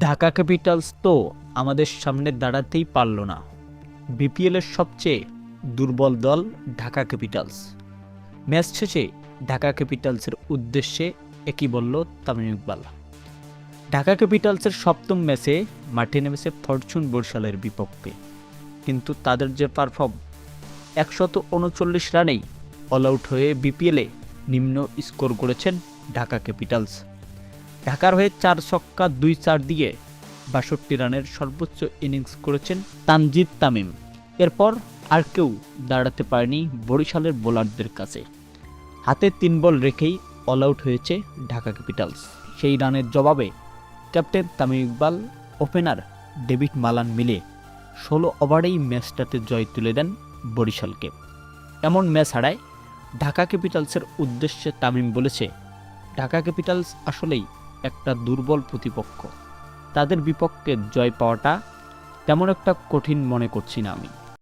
Dhaka Capitals তো আমাদের সামনে দাঁড়াতেই পারল না। বিপিএলের সবচেয়ে দুর্বল দল ঢাকা ক্যাপিটালস। ম্যাচ শেষে ঢাকা ক্যাপিটালসের উদ্দেশ্যে একই বলল তামিম ইকবাল। ঢাকা ক্যাপিটালসের সপ্তম ম্যাচে মাঠে নেমেছে ফরচুন বরিশালের বিপক্ষে। কিন্তু তাদের যে পারফর্ম একশত উনচল্লিশ রানেই অল আউট হয়ে বিপিএলে নিম্ন স্কোর করেছেন ঢাকা ক্যাপিটালস। ঢাকার হয়ে চার ছক্কা, দুই চার দিয়ে বাষট্টি রানের সর্বোচ্চ ইনিংস করেছেন তানজিদ তামিম। এরপর আর কেউ দাঁড়াতে পারেনি বরিশালের বোলারদের কাছে। হাতে তিন বল রেখেই অল আউট হয়েছে ঢাকা ক্যাপিটালস। সেই রানের জবাবে captain Tamim Iqbal, opener David Malan মিলে ষোলো ওভারেই ম্যাচটাতে জয় তুলে দেন বরিশালকে। এমন ম্যাচ হারায় ঢাকা ক্যাপিটালসের উদ্দেশ্যে তামিম বলেছে, ঢাকা ক্যাপিটালস আসলেই একটা দুর্বল প্রতিপক্ষ। তাদের বিপক্ষে জয় পাওয়াটা তেমন একটা কঠিন মনে করছি না আমি।